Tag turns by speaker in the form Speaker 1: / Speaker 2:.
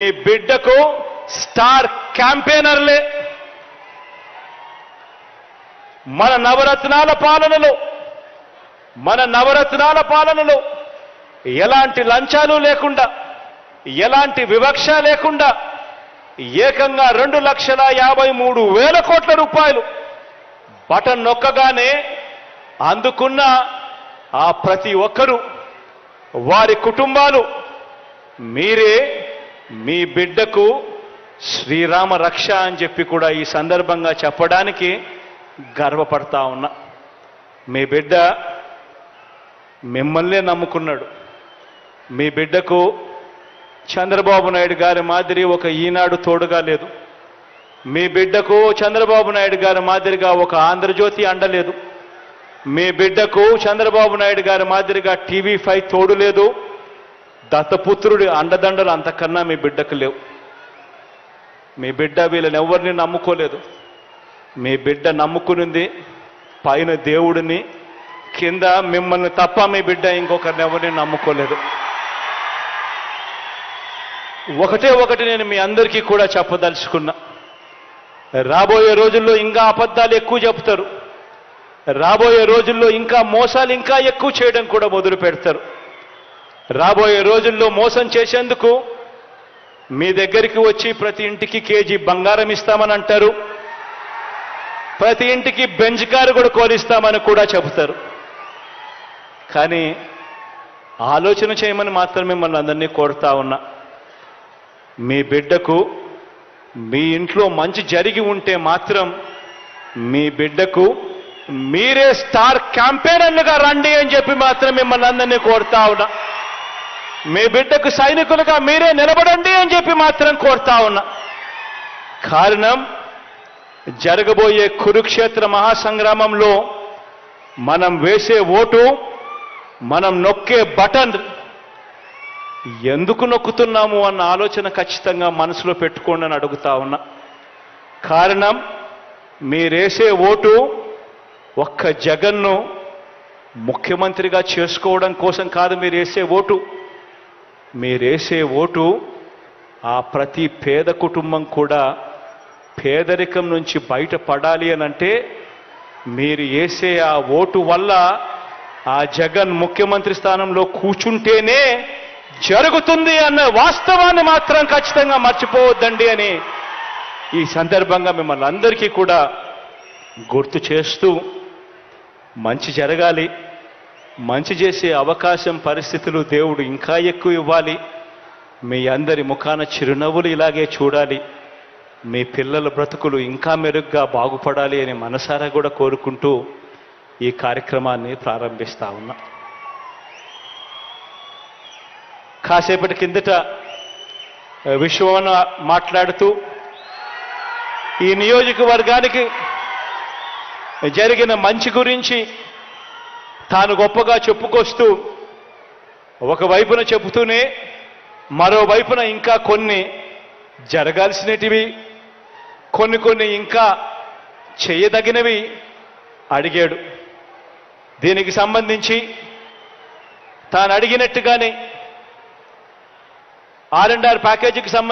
Speaker 1: మీ బిడ్డకు స్టార్ క్యాంపెయినర్లే. మన నవరత్నాల పాలనలో మన నవరత్నాల పాలనలో ఎలాంటి లంచాలు లేకుండా ఎలాంటి వివక్ష లేకుండా ఏకంగా రెండు లక్షల యాభై మూడు వేల కోట్ల రూపాయలు బటన్ నొక్కగానే అందుకున్న ఆ ప్రతి ఒక్కరూ వారి కుటుంబాలు మీరే మీ బిడ్డకు శ్రీరామ రక్ష అని చెప్పి కూడా ఈ సందర్భంగా చెప్పడానికి గర్వపడతా ఉన్నా. మీ బిడ్డ మిమ్మల్నే నమ్ముకున్నాడు. మీ బిడ్డకు చంద్రబాబు నాయుడు గారి మాదిరి ఒక ఈనాడు తోడుగా లేదు. మీ బిడ్డకు చంద్రబాబు నాయుడు గారి మాదిరిగా ఒక ఆంధ్రజ్యోతి అండలేదు. మీ బిడ్డకు చంద్రబాబు నాయుడు గారి మాదిరిగా టీవీ ఫైవ్ తోడు లేదు. దత్తపుత్రుడి అండదండలు అంతకన్నా మీ బిడ్డకు లేవు. మీ బిడ్డ వీళ్ళని ఎవరిని నమ్ముకోలేదు. మీ బిడ్డ నమ్ముకునింది పైన దేవుడిని కింద మిమ్మల్ని తప్ప మీ బిడ్డ ఇంకొకరిని ఎవరిని నమ్ముకోలేదు. ఒకటే ఒకటి నేను మీ అందరికీ కూడా చెప్పదలుచుకున్నా. రాబోయే రోజుల్లో ఇంకా అబద్ధాలు ఎక్కువ చెప్తారు. రాబోయే రోజుల్లో ఇంకా మోసాలు ఇంకా ఎక్కువ చేయడం కూడా మొదలు పెడతారు రాబోయే రోజుల్లో మోసం చేసేందుకు మీ దగ్గరికి వచ్చి ప్రతి ఇంటికి కేజీ బంగారం ఇస్తామని అంటారు. ప్రతి ఇంటికి బెంచ్ కారు కూడా కోరిస్తామని కూడా చెబుతారు. కానీ ఆలోచన చేయమని మాత్రం మిమ్మల్ని అందరినీ కోరుతా ఉన్నా. మీ బిడ్డకు మీ ఇంట్లో మంచి జరిగి ఉంటే మాత్రం మీ బిడ్డకు మీరే స్టార్ క్యాంపెయినర్లుగా రండి అని చెప్పి మాత్రం మిమ్మల్ని అందరినీ కోరుతా ఉన్నా. మీ బిడ్డకు సైనికులుగా మీరే నిలబడండి అని చెప్పి మాత్రం కోరుతా ఉన్నా. కారణం జరగబోయే కురుక్షేత్ర మహాసంగ్రామంలో మనం వేసే ఓటు మనం నొక్కే బటన్ ఎందుకు నొక్కుతున్నాము అన్న ఆలోచన ఖచ్చితంగా మనసులో పెట్టుకోండి అని అడుగుతా ఉన్నా. కారణం మీరేసే ఓటు ఒక్క జగన్ను ముఖ్యమంత్రిగా చేసుకోవడం కోసం కాదు మీరు వేసే ఓటు మీరేసే ఓటు ఆ ప్రతి పేద కుటుంబం కూడా పేదరికం నుంచి బయటపడాలి అని అంటే మీరు వేసే ఆ ఓటు వల్ల ఆ జగన్ ముఖ్యమంత్రి స్థానంలో కూర్చుంటేనే జరుగుతుంది అన్న వాస్తవాన్ని మాత్రం ఖచ్చితంగా మర్చిపోవద్దండి అని ఈ సందర్భంగా మిమ్మల్ని అందరికీ కూడా గుర్తు చేస్తూ మంచి జరగాలి. మంచి చేసే అవకాశం పరిస్థితులు దేవుడు ఇంకా ఎక్కువ ఇవ్వాలి. మీ అందరి ముఖాన చిరునవ్వులు ఇలాగే చూడాలి. మీ పిల్లల బ్రతుకులు ఇంకా మెరుగ్గా బాగుపడాలి అని మనసారా కూడా కోరుకుంటూ ఈ కార్యక్రమాన్ని ప్రారంభిస్తా ఉన్నా. కాసేపటి కిందట విశ్వమన మాట్లాడుతూ ఈ నియోజకవర్గానికి జరిగిన మంచి గురించి తాను గొప్పగా చెప్పుకొస్తూ ఒకవైపున చెబుతూనే మరోవైపున ఇంకా కొన్ని జరగాల్సినటివి కొన్ని కొన్ని ఇంకా చేయదగినవి అడిగాడు. దీనికి సంబంధించి తాను అడిగినట్టుగానే ఆర్ అండ్ ఆర్ ప్యాకేజీకి సంబంధించి